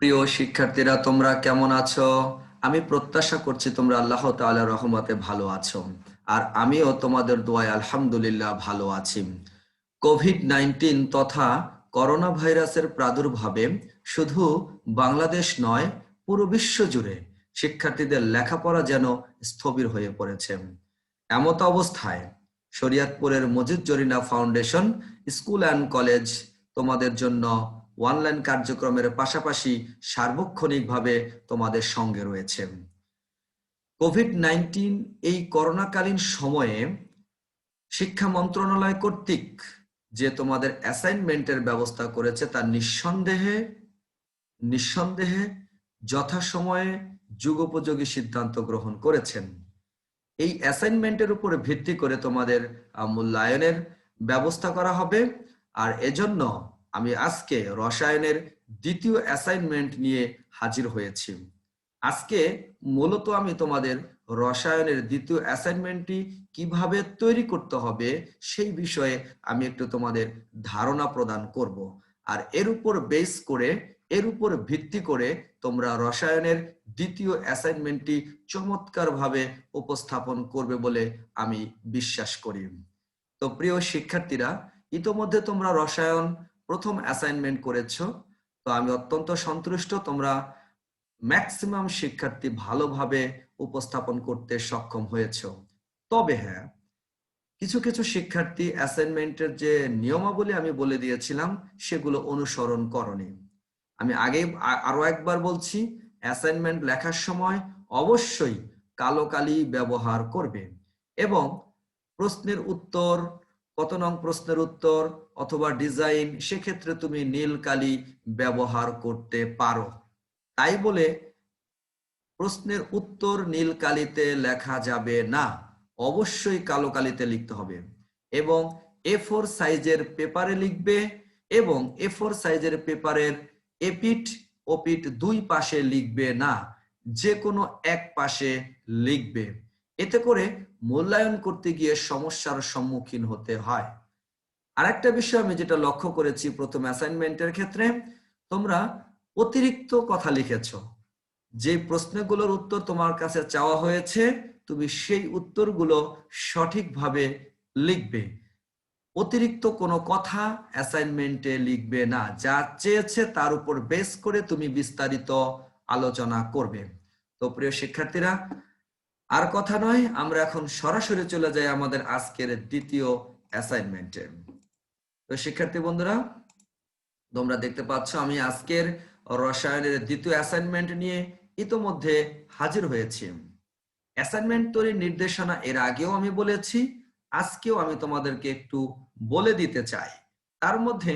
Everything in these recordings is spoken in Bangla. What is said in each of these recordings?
প্রিয় শিক্ষার্থীরা, তোমরা কেমন আছো? আমি প্রত্যাশা করছি তোমরা আল্লাহ তাআলা রহমতে ভালো আছো। আর আমিও তোমাদের দোয়ায় আলহামদুলিল্লাহ ভালো আছি। কোভিড নাইন্টিন তথা করোনা ভাইরাসের প্রাদুর্ভাবে শুধু বাংলাদেশ নয়, পুরো বিশ্ব জুড়ে শিক্ষার্থীদের লেখাপড়া যেন স্থবির হয়ে পড়েছে। এমত অবস্থায় শরিয়াতপুরের Majid Jarina foundation school and college তোমাদের জন্য অনলাইন কার্যক্রমের পাশাপাশি সার্বক্ষণিকভাবে তোমাদের সঙ্গে রয়েছে। কোভিড নাইন্টিন এই করোনাকালীন সময়ে শিক্ষা মন্ত্রণালয় কর্তৃক যে তোমাদের অ্যাসাইনমেন্টের ব্যবস্থা করেছে তা নিঃসন্দেহে নিঃসন্দেহে যথাসময়ে যুগোপযোগী সিদ্ধান্ত গ্রহণ করেছেন। এই অ্যাসাইনমেন্টের উপরে ভিত্তি করে তোমাদের মূল্যায়নের ব্যবস্থা করা হবে। আর এজন্য আমি আজকে রসায়নের দ্বিতীয় অ্যাসাইনমেন্ট নিয়ে হাজির হয়েছি। আজকে মূলত আমি তোমাদের রসায়নের দ্বিতীয় অ্যাসাইনমেন্টটি কীভাবে তৈরি করতে হবে সেই বিষয়ে আমি একটু তোমাদের ধারণা প্রদান করব। আর এর উপর বেস করে, এর উপর ভিত্তি করে তোমরা রসায়নের দ্বিতীয় অ্যাসাইনমেন্টটি চমৎকারভাবে উপস্থাপন করবে বলে আমি বিশ্বাস করি। তো প্রিয় শিক্ষার্থীরা, ইতোমধ্যে তোমরা রসায়ন প্রথম অ্যাসাইনমেন্ট করেছ, তো আমি অত্যন্ত সন্তুষ্ট তোমরা ম্যাক্সিমাম শিক্ষার্থী ভালোভাবে উপস্থাপন করতে সক্ষম হয়েছ। তবে হ্যাঁ কিছু কিছু শিক্ষার্থী অ্যাসাইনমেন্টের যে নিয়মাবলী আমি বলে দিয়েছিলাম, সেগুলো অনুসরণ করনি। আমি আগে আরও একবার বলছি অ্যাসাইনমেন্ট লেখার সময় অবশ্যই কালো কালি ব্যবহার করবে এবং প্রশ্নের উত্তর কত নং প্রশ্নের উত্তর অথবা ডিজাইন, সেক্ষেত্রে তুমি নীল কালি ব্যবহার করতে পারো। তাই বলে প্রশ্নের উত্তর নীল কালিতে লেখা যাবে না। অবশ্যই কালো কালিতে লিখতে হবে এবং এ ফোর সাইজের পেপারে লিখবে এবং এ ফোর সাইজের পেপারের এপিট ওপিট দুই পাশে লিখবে না যে কোনো এক পাশে লিখবে। এতে করে মূল্যায়ন করতে গিয়ে সমস্যার সম্মুখীন হতে হয়। আরেকটা বিষয় আমি যেটা লক্ষ্য করেছি প্রথম অ্যাসাইনমেন্টের ক্ষেত্রে, তোমরা অতিরিক্ত কথা লিখেছ। যে প্রশ্নগুলোর উত্তর তোমার কাছে চাওয়া হয়েছে, তুমি সেই উত্তরগুলো সঠিকভাবে লিখবে। অতিরিক্ত কোনো কথা অ্যাসাইনমেন্টে লিখবে না। যা চেয়েছে তার উপর বেস করে তুমি বিস্তারিত আলোচনা করবে। তো প্রিয় শিক্ষার্থীরা আর কথা নয়, আমরা এখন সরাসরি চলে যাই আমাদের আজকের দ্বিতীয় অ্যাসাইনমেন্টে তো শিক্ষার্থী বন্ধুরা, তোমরা দেখতে পাচ্ছ আমি আজকের রসায়নের দ্বিতীয় অ্যাসাইনমেন্ট নিয়ে ইতোমধ্যে হাজির হয়েছি। অ্যাসাইনমেন্ট তৈরির নির্দেশনা এর আগেও আমি বলেছি, আজকেও আমি তোমাদেরকে একটু বলে দিতে চাই। তার মধ্যে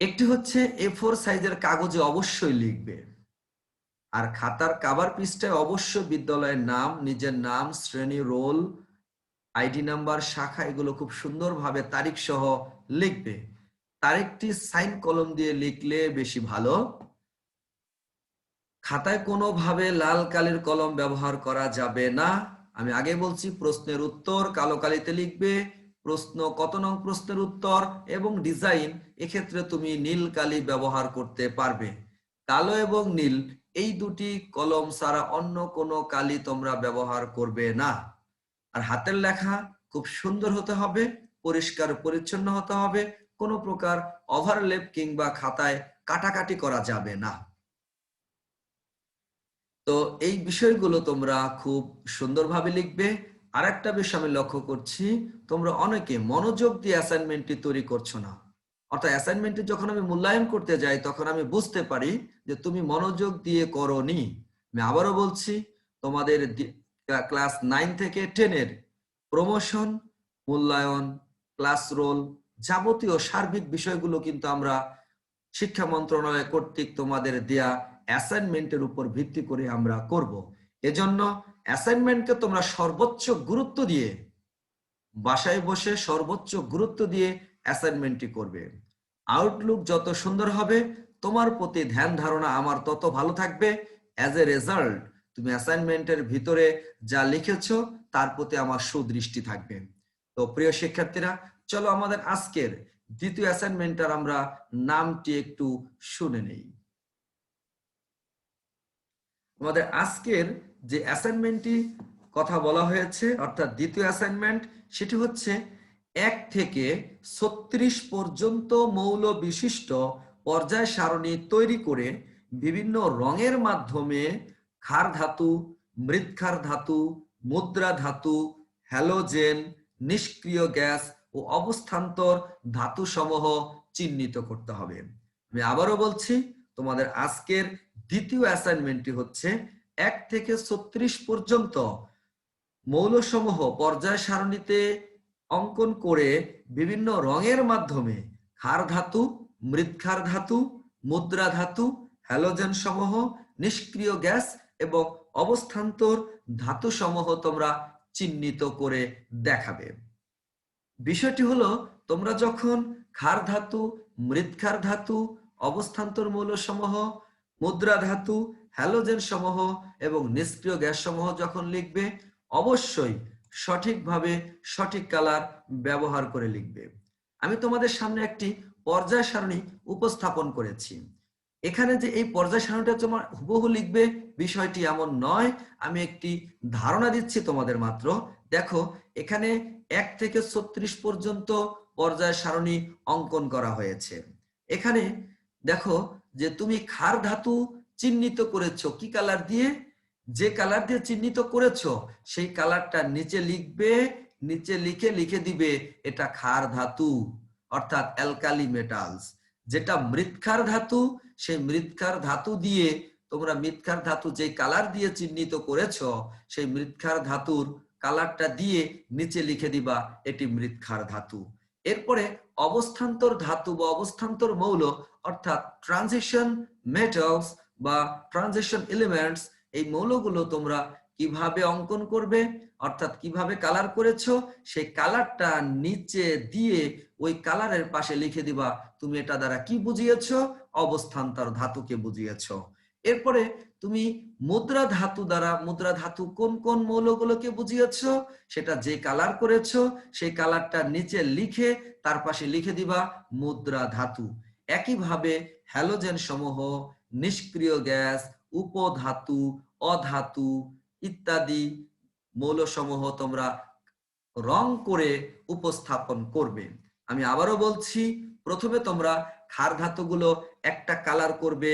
একটি হচ্ছে এ ফোর সাইজের কাগজে অবশ্যই লিখবে। আর খাতার কাবার পৃষ্ঠায় অবশ্য বিদ্যালয়ের নাম, নিজের নাম, শ্রেণি রোল আইডি নাম্বার শাখা এগুলো খুব সুন্দরভাবে তারিখ সহ লিখবে। তারিখটি সাইন কলম দিয়ে লিখলে বেশি ভালো। খাতায় কোনোভাবে লাল কালির কলম ব্যবহার করা যাবে না। আমি আগে বলছি প্রশ্নের উত্তর, কালো কালিতে লিখবে, প্রশ্ন কত নং প্রশ্নের উত্তর এবং ডিজাইন এক্ষেত্রে তুমি নীল কালি ব্যবহার করতে পারবে। কালো এবং নীল এই দুটি কলম ছাড়া অন্য কোনো কালি তোমরা ব্যবহার করবে না। আর হাতের লেখা খুব সুন্দর হতে হবে, পরিষ্কার পরিচ্ছন্ন হতে হবে, কোনো প্রকার ওভারলেপ কিংবা খাতায় কাটাকাটি করা যাবে না। তো এই বিষয়গুলো তোমরা খুব সুন্দরভাবে লিখবে। আর একটা বিষয় আমি লক্ষ্য করছি, তোমরা অনেকে মনোযোগ দিয়ে অ্যাসাইনমেন্টটি তৈরি করছ না। অর্থাৎ অ্যাসাইনমেন্টে যখন আমি মূল্যায়ন করতে যাই, তখন আমি বুঝতে পারি যে তুমি মনোযোগ দিয়ে করনি। আমি আবারও বলছি, তোমাদের ক্লাস নাইন থেকে টেনের প্রমোশন, মূল্যায়ন, ক্লাস রোল যাবতীয় সার্বিক বিষয়গুলো কিন্তু আমরা শিক্ষা মন্ত্রণালয় কর্তৃক তোমাদের দেয়া অ্যাসাইনমেন্টের উপর ভিত্তি করে আমরা করব। এজন্য অ্যাসাইনমেন্টকে তোমরা সর্বোচ্চ গুরুত্ব দিয়ে, বাসায় বসে সর্বোচ্চ গুরুত্ব দিয়ে অ্যাসাইনমেন্টটি করবে। আউটলুক যত সুন্দর হবে তোমার প্রতি ধ্যান ধারণা আমার তত ভালো থাকবে। অ্যাজ এ রেজাল্ট তুমি অ্যাসাইনমেন্টের ভিতরে যা লিখেছো, তার প্রতি আমার সুদৃষ্টি থাকবে। তো প্রিয় শিক্ষার্থীরা, চলো আমাদের আজকের দ্বিতীয় অ্যাসাইনমেন্টার আমরা নামটি একটু শুনে নেই। আমাদের আজকের যে অ্যাসাইনমেন্টটি কথা বলা হয়েছে, অর্থাৎ দ্বিতীয় অ্যাসাইনমেন্ট সেটি হচ্ছে এক থেকে ছত্রিশ পর্যন্ত মৌল বিশিষ্ট পর্যায় সারণী তৈরি করে বিভিন্ন রঙের মাধ্যমে ক্ষার ধাতু, মৃৎক্ষার ধাতু, মুদ্রা ধাতু, হ্যালোজেন, নিষ্ক্রিয় গ্যাস ও অবস্থান্তর ধাতু সমূহ চিহ্নিত করতে হবে। আমি আবারও বলছি, তোমাদের আজকের দ্বিতীয় অ্যাসাইনমেন্টটি হচ্ছে এক থেকে ছত্রিশ পর্যন্ত মৌলসমূহ পর্যায় সারণীতে অঙ্কন করে বিভিন্ন রঙের মাধ্যমে ক্ষার ধাতু মৃৎক্ষার ধাতু, মুদ্রা ধাতু, হ্যালোজেন সমূহ, নিষ্ক্রিয় গ্যাস এবং অবস্থান্তর ধাতু সমূহ তোমরা চিহ্নিত করে দেখাবে। বিষয়টি হলো, তোমরা যখন ক্ষার ধাতু মৃৎক্ষার ধাতু, অবস্থান্তর মৌল সমূহ, মুদ্রা ধাতু, হ্যালোজেন সমূহ এবং নিষ্ক্রিয় গ্যাস সমূহ যখন লিখবে, অবশ্যই সঠিকভাবে সঠিক কালার ব্যবহার করে লিখবে। আমি তোমাদের সামনে একটি পর্যায় সারণী উপস্থাপন করেছি। এখানে যে এই পর্যায় সারণীটা তোমার হুবহু লিখবে, বিষয়টি এমন নয়, আমি একটি ধারণা দিচ্ছি তোমাদের মাত্র। দেখো, এখানে এক থেকে ছত্রিশ পর্যন্ত পর্যায় সারণী অঙ্কন করা হয়েছে। এখানে দেখো যে তুমি খার ধাতু চিহ্নিত করেছ কি কালার দিয়ে? যে কালার দিয়ে চিহ্নিত করেছ, সেই কালারটা নিচে লিখবে, নিচে লিখে লিখে দিবে, এটা ক্ষার ধাতু। অর্থাৎ অ্যালকালি মেটালস যেটা মৃৎক্ষার ধাতু, সেই মৃৎক্ষার ধাতু দিয়ে তোমরা মৃৎক্ষার ধাতু যে কালার দিয়ে চিহ্নিত করেছ, সেই মৃৎক্ষার ধাতুর কালারটা দিয়ে নিচে লিখে দিবা, এটি মৃৎক্ষার ধাতু। এরপরে অবস্থান্তর ধাতু বা অবস্থান্তর মৌল, অর্থাৎ ট্রানজিশন মেটালস বা ট্রানজিশন এলিমেন্টস এই মৌলগুলো তোমরা কীভাবে অঙ্কন করবে, অর্থাৎ কীভাবে কালার করেছ, সেই কালারটা নিচে দিয়ে ওই কালারের পাশে লিখে দিবা, তুমি এটা দ্বারা কি বুঝিয়েছ? অবস্থান তার ধাতুকে বুঝিয়েছো। এরপরে তুমি মুদ্রা ধাতু দ্বারা, মুদ্রা ধাতু কোন কোন মৌলগুলোকে বুঝিয়েছ? সেটা যে কালার করেছ, সেই কালারটা নিচে লিখে তার পাশে লিখে দিবা মুদ্রা ধাতু। একইভাবে হ্যালোজেন সমূহ, নিষ্ক্রিয় গ্যাস, উপধাতু, অধাতু ইত্যাদি মৌলসমূহ তোমরা রং করে উপস্থাপন করবে। আমি আবারও বলছি, প্রথমে তোমরা ক্ষার ধাতুগুলো একটা কালার করবে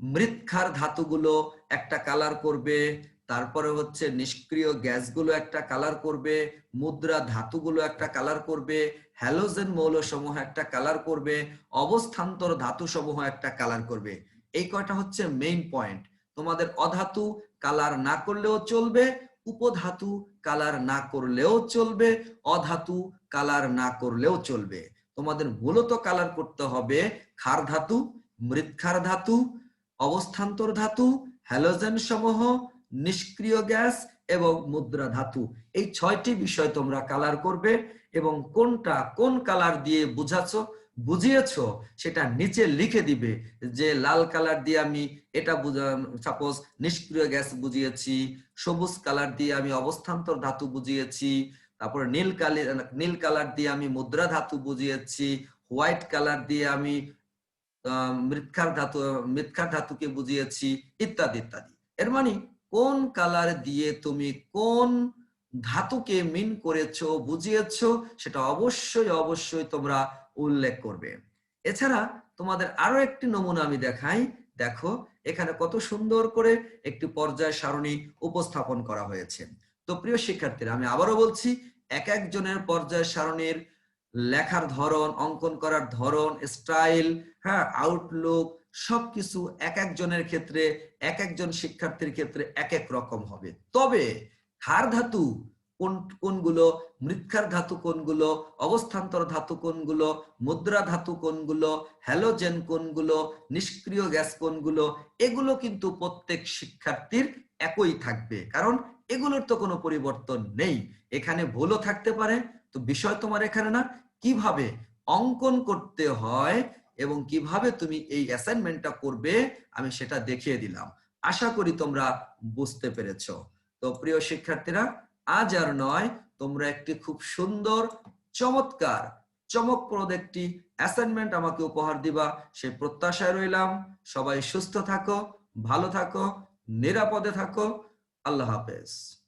মৃৎক্ষার ধাতুগুলো একটা কালার করবে, তারপরে হচ্ছে নিষ্ক্রিয় গ্যাসগুলো একটা কালার করবে, মুদ্রা ধাতুগুলো একটা কালার করবে হ্যালোজেন মৌল সমূহ একটা কালার করবে, অবস্থান্তর ধাতু সমূহ একটা কালার করবে। এই কয়টা হচ্ছে মেইন পয়েন্ট তোমাদের অধাতু কালার না করলেও চলবে, উপধাতু কালার না করলেও চলবে, অধাতু কালার না করলেও চলবে। তোমাদের মূলত কালার করতে হবে ক্ষার ধাতু মৃৎক্ষার ধাতু, অবস্থান্তর ধাতু, হ্যালোজেন সমূহ, নিষ্ক্রিয় গ্যাস এবং মুদ্রা ধাতু। এই ছয়টি বিষয় তোমরা কালার করবে এবং কোনটা কোন কালার দিয়ে বুঝাচ্ছ বুঝিয়েছো, সেটা নিচে লিখে দিবে যে লাল কালার দিয়ে আমি এটা সাপোজ নিষ্ক্রিয় গ্যাস বুঝিয়েছি, সবুজ কালার দিয়ে আমি অবস্থান্তর ধাতু বুঝিয়েছি, তারপরে নীল কালি, নীল কালার দিয়ে আমি মুদ্রা ধাতু বুঝিয়েছি, হোয়াইট কালার দিয়ে আমি মৃৎক্ষার ধাতু মৃৎক্ষার ধাতুকে বুঝিয়েছি, ইত্যাদি ইত্যাদি। এর মানে কোন কালার দিয়ে তুমি কোন ধাতুকে মিন করেছ, বুঝিয়েছো, সেটা অবশ্যই অবশ্যই তোমরা উল্লেখ করবে। এছাড়া তোমাদের আরও একটি নমুনা আমি দেখাই। দেখো, এখানে কত সুন্দর করে একটি পর্যায় সারণী উপস্থাপন করা হয়েছে। তো প্রিয় শিক্ষার্থীরা, আমি আবারও বলছি, এক একজনের পর্যায় সারণীর লেখার ধরন, অঙ্কন করার ধরন, স্টাইল হ্যাঁ আউটলুক, সবকিছু এক একজনের ক্ষেত্রে, এক একজন শিক্ষার্থীর ক্ষেত্রে এক এক রকম হবে। তবে, হার ধাতু কোন, কোনগুলো মৃৎক্ষার ধাতু কোনগুলো, অবস্থান্তর ধাতু কোনগুলো, মুদ্রা ধাতু কোনগুলো হ্যালোজেন কোনগুলো, নিষ্ক্রিয় গ্যাস কোনগুলো, এগুলো কিন্তু প্রত্যেক শিক্ষার্থীর একই থাকবে। কারণ এগুলোর তো কোনো পরিবর্তন নেই। এখানে ভুলও থাকতে পারে, তো বিষয় তোমার এখানে না, কীভাবে অঙ্কন করতে হয় এবং কীভাবে তুমি এই অ্যাসাইনমেন্টটা করবে, আমি সেটা দেখিয়ে দিলাম। আশা করি তোমরা বুঝতে পেরেছ। তো প্রিয় শিক্ষার্থীরা আজ আর নয়, তোমরা একটি খুব সুন্দর, চমৎকার, চমকপ্রদ একটি অ্যাসাইনমেন্ট আমাকে উপহার দিবা। সেই প্রত্যাশায় রইলাম। সবাই সুস্থ থাকো, ভালো থাকো, নিরাপদে থাকো। আল্লাহ হাফেজ।